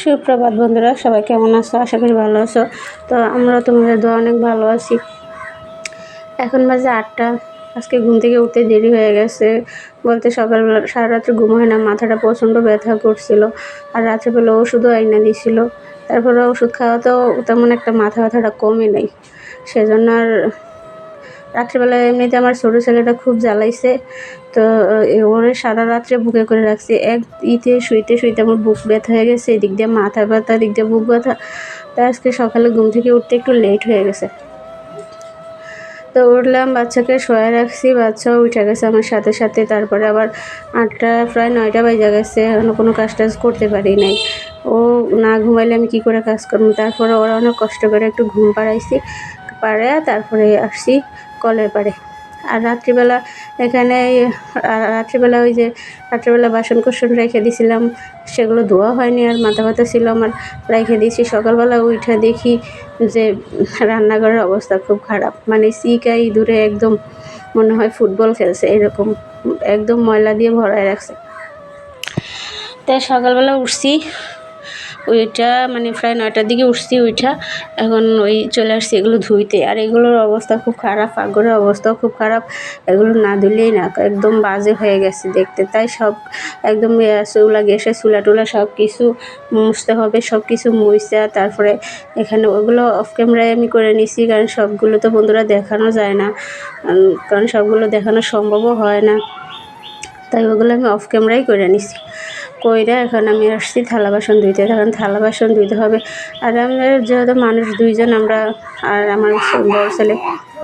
সুপ্রভাত বন্ধুরা, সবাই কেমন আছো? আশা করি ভালো আছো। তো আমরা তোমাদের দোয়া অনেক ভালো আছি। এখন বাজে আটটা। আজকে ঘুম থেকে উঠতে দেরি হয়ে গেছে। বলতে সকালবেলা, সারা রাত্রে ঘুম হয় না, মাথাটা প্রচণ্ড ব্যথা করছিল। আর রাত্রেবেলা ওষুধও আইনা দিছিল। তারপরে ওষুধ খাওয়াতেও তেমন একটা মাথা ব্যথাটা কমে নেই। সেজন্য আর রাত্রিবেলা এমনিতে আমার ছোটো ছেলেটা খুব জ্বালাইছে। তো ওরে সারা রাত্রে বুকে করে রাখছি। এক ইতে শুইতে শুইতে আমার বুক ব্যথা হয়ে গেছে, এদিক দিয়ে মাথা ব্যথা, এদিক দিয়ে বুক ব্যথা। তাই আজকে সকালে ঘুম থেকে উঠতে একটু লেট হয়ে গেছে। তো উঠলাম, বাচ্চাকে শোয়া রাখছি বাচ্চাও উঠে গেছে আমার সাথে সাথে। তারপরে আবার আটটা, প্রায় নয়টা বাজে গেছে এখনও কোনো কাজ টাজ করতে পারি নাই। ও না ঘুমাইলে আমি কি করে কাজ করব? তারপরে ওরা অনেক কষ্ট করে একটু ঘুম পাড়াইছি পাড়ে তারপরে আসছি। কলের পাড়ে। আর রাত্রিবেলা এখানে রাত্রিবেলা ওই যে রাত্রিবেলা বাসন কোসন রেখে দিয়েছিলাম সেগুলো ধোয়া হয়নি আর মাথা ব্যথা ছিল আমার, রেখে দিয়েছি। সকালবেলা উঠে দেখি যে রান্নাঘরের অবস্থা খুব খারাপ মানে সিকাই দূরে একদম মনে হয় ফুটবল খেলছে, এরকম একদম ময়লা দিয়ে ভরায় রাখছে। তাই সকালবেলা উঠছি ওইটা মানে প্রায় নয়টার দিকে উঠছি ওইটা এখন ওই চলে আসছি এগুলো ধুইতে। আর এগুলোর অবস্থা খুব খারাপ, পাকঘরের অবস্থাও খুব খারাপ। এগুলো না ধুলেই না, একদম বাজে হয়ে গেছে দেখতে। তাই সব একদম চুলা গ্যাসে চুলা টুলা সব কিছু মুছতে হবে, সব কিছু মুছে তারপরে এখানে ওগুলো অফ ক্যামেরায় আমি করে নিছি, কারণ সবগুলো তো বন্ধুরা দেখানো যায় না। কারণ সবগুলো দেখানো সম্ভবও হয় না। তাই ওগুলো আমি অফ ক্যামেরাই করে নিছি। কইরা এখন আমি আসছি, থালা বাসন ধুইতে। এখন থালা বাসন ধুইতে হবে। আর আমরা যেহেতু মানুষ দুইজন, আমরা আর আমার বড় ছেলে।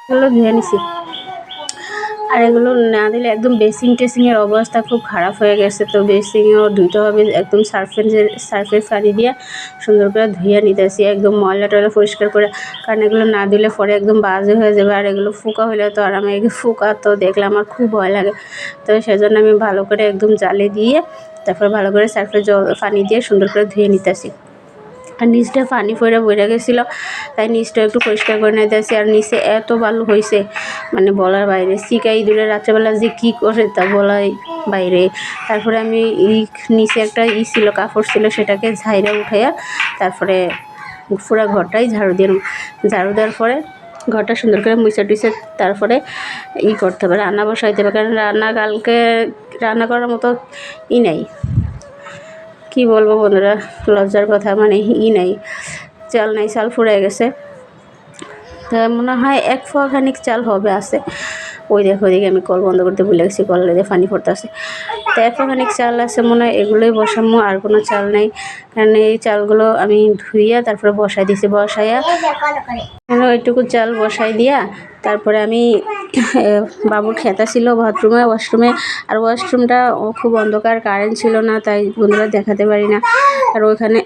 এগুলো ধুয়ে নিছি। আর এগুলো না দিলে একদম বেসিং টেসিংয়ের অবস্থা খুব খারাপ হয়ে গেছে। তো বেসিংও ধুইতে হবে, একদম সার্ফের যে সার্ফের পানি দিয়ে সুন্দর করে ধুয়ে নিতেছি, একদম ময়লা টয়লা পরিষ্কার করে। কারণ এগুলো না দিলে পরে একদম বাজে হয়ে যাবে, আর এগুলো ফুকা হলে তো আর আমি ফুকা তো দেখলে আমার খুব ভয় লাগে। তো সেজন্য আমি ভালো করে একদম জালে দিয়ে, তারপর ভালো করে সার্ফের জল, পানি দিয়ে সুন্দর করে ধুয়ে নিতেছি। আর নিচটা পানি ফোরা বইরা গেছিল, তাই নিচটা একটু পরিষ্কার করে নিতেছি আর নিচে এত ভালো হয়েছে মানে বলার বাইরে। শিকাই দূরে রাত্রেবেলা যে কী করে তা বলাই বাইরে। তারপরে আমি নিচে একটা ই ছিল, কাপড় ছিল, সেটাকে ঝাইরা উঠাইয়া তারপরে পুরো ঘরটাই ঝাড়ু দিলাম। ঝাড়ু দেওয়ার পরে ঘরটা সুন্দর করে মুছে টুইছে তারপরে ই করতে হবে, রান্না বসাইতে হবে। কারণ রান্না কালকে রান্না করার মতো ই নেই। কী বলব বন্ধুরা, লজ্জার কথা মানে ই নাই, চাল নাই, চাল ফুরে গেছে। তা মনে হয় এক খানিক চাল হবে আছে। ওই দেখো, ওইদিকে আমি কল বন্ধ করতে ভুলে গেছি, কল দিয়ে পানি পড়তে আসে তো এক খানিক চাল আছে মনে হয়, এগুলোই বসামো, আর কোনো চাল নেই। কারণ এই চালগুলো আমি ধুইয়া তারপরে বসাই দিছি বসাইয়া কেন ওইটুকু চাল বসাই দিয়া তারপরে আমি বাবুর খেতা ছিল বাথরুমে, ওয়াশরুমে। আর ওয়াশরুমটা খুব অন্ধকার, কারেন্ট ছিল না, তাই বন্ধুরা দেখাতে পারি না। আর ওইখানে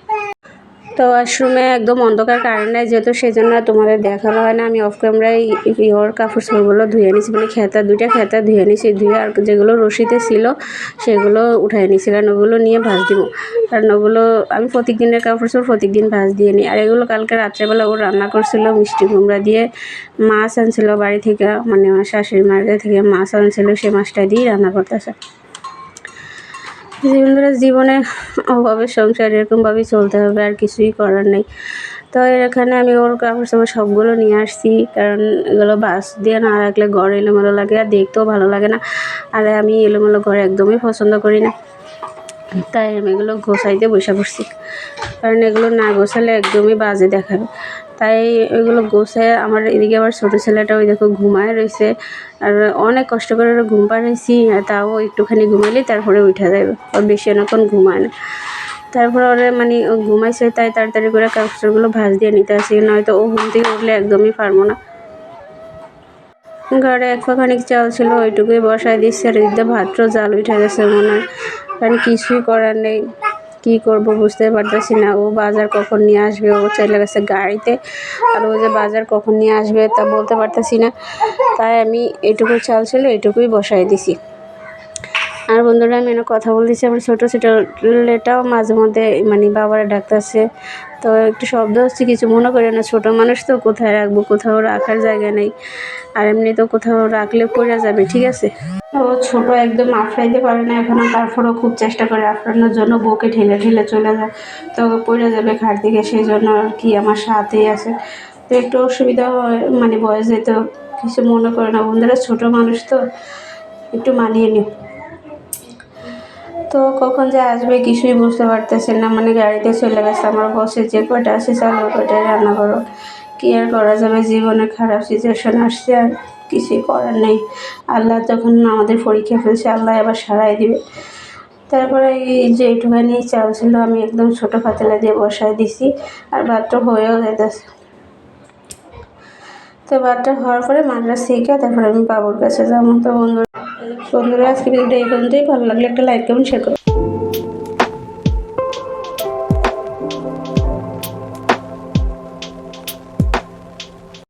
তো ওয়াশরুমে একদম অন্ধকার কারেন্ট যেহেতু সেই জন্য তোমাদের দেখানো হয় না। আমি অফ ক্যামেরায় ইহর কাপড় চোপড়গুলো ধুয়ে নিছি মানে খেতা, দুইটা খেতা ধুয়ে নিয়েছি ধুয়ে আর যেগুলো রশিতে ছিল সেগুলো উঠাই নিছি, কারণ ওগুলো নিয়ে ভাজ দিব। কারণ ওগুলো, আমি প্রতিদিনের দিনের কাপড় চোপড় প্রত্যেক দিন ভাজ দিয়ে নিই। আর এগুলো কালকে রাত্রেবেলা ও রান্না করছিল মিষ্টি কুমড়া দিয়ে, মাছ আনছিল বাড়ি থেকে মানে শাশুড়ি মার থেকে মাছ আনছিল সেই মাছটা দিয়ে রান্না করতেছে। জীবনরা জীবনে অভাবের সংসার এরকমভাবেই চলতে হবে, আর কিছুই করার নেই। তো এখানে আমি ওর কাপড় চাপড় সবগুলো নিয়ে আসছি, কারণ এগুলো বাস দিয়ে না রাখলে ঘর এলোমেলো লাগে, আর দেখতেও ভালো লাগে না। আর আমি এলোমেলো ঘর একদমই পছন্দ করি না। তাই আমি এগুলো গোছাইতে বসে পড়ছি। কারণ এগুলো না গোছালে একদমই বাজে দেখাবে। তাই এগুলো গোছায় আমার এদিকে আবার ছোটো ছেলেটা ওই দেখো ঘুমায় রয়েছে। আর অনেক কষ্ট করে ওরা ঘুম পাড়াইছি তাও একটুখানি ঘুমাইলে তারপরে উঠে যাবে। ও বেশি অনেকক্ষণ ঘুমায় না। তারপরে ওরা মানে ঘুমাইছে, তাই তাড়াতাড়ি করে কাপড়গুলো ভাজ দিয়ে নিতে আসি, নয়তো ও ঘুম থেকে উঠলে একদমই পারব না। ঘরে এক পাখানিক চাল ছিল, ওইটুকুই বসায় দিচ্ছে আর এদিকে ভাত্র জাল উঠে গেছে মনে হয়। কারণ কিছুই করার নেই। কী করব বুঝতে পারতেছি না। ও বাজার কখন নিয়ে আসবে? ও চলে গেছে গাড়িতে। আর ও যে বাজার কখন নিয়ে আসবে তা বলতে পারতেছি না। তাই আমি এটুকু চাল ছিল, এটুকুই বসাই দিছি। আর বন্ধুরা, আমি এনে কথা বলতেছি আমার ছোটো ছেলেটাও মাঝে মধ্যে মানে বাবারা ডাকতেছে। তো একটু শব্দ হচ্ছে, কিছু মনে করে না। ছোটো মানুষ তো কোথায় রাখব, কোথাও রাখার জায়গা নেই। আর এমনি তো কোথাও রাখলে পড়ে যাবে, ঠিক আছে? ও ছোট একদম আফড়াইতে পারে না এখনও তারপরেও খুব চেষ্টা করে আফড়ানোর জন্য বউকে ঠেলে ঠেলে চলে যায়। তো পড়ে যাবে খাট দিকে সেই জন্য আর কি আমার সাথেই আছে। তো একটু অসুবিধা হয় মানে বয়স যেতে কিছু মনে করে না। বন্ধুরা, ছোটো মানুষ তো একটু মানিয়ে নিও। তো কখন যে আসবে কিছুই বুঝতে পারতেছে না। মানে গাড়িতে চলে গেছে, আমার বসে যে কয়টা আছে চালু কয়টাই রান্না করো কী আর করা যাবে? জীবনে খারাপ সিচুয়েশন আসছে আর কিছুই করার নেই। আল্লাহ তখন আমাদের পরীক্ষা ফেলছে, আল্লাহ আবার সারাই দিবে। তারপরে এই যে একটুখানি চাল ছিল, আমি একদম ছোটো পাতলা দিয়ে বসায় দিছি আর ভাতটা হয়েও যেতেছে তো ভাতটা হওয়ার পরে মাছটা শিখে তারপরে আমি বাবুর কাছে যাব। তো বন্ধুরা বন্ধুরা আজকে ভিডিওটা এই পর্যন্তই। ভালো লাগলে একটা লাইক কমেন্ট শেয়ার করো।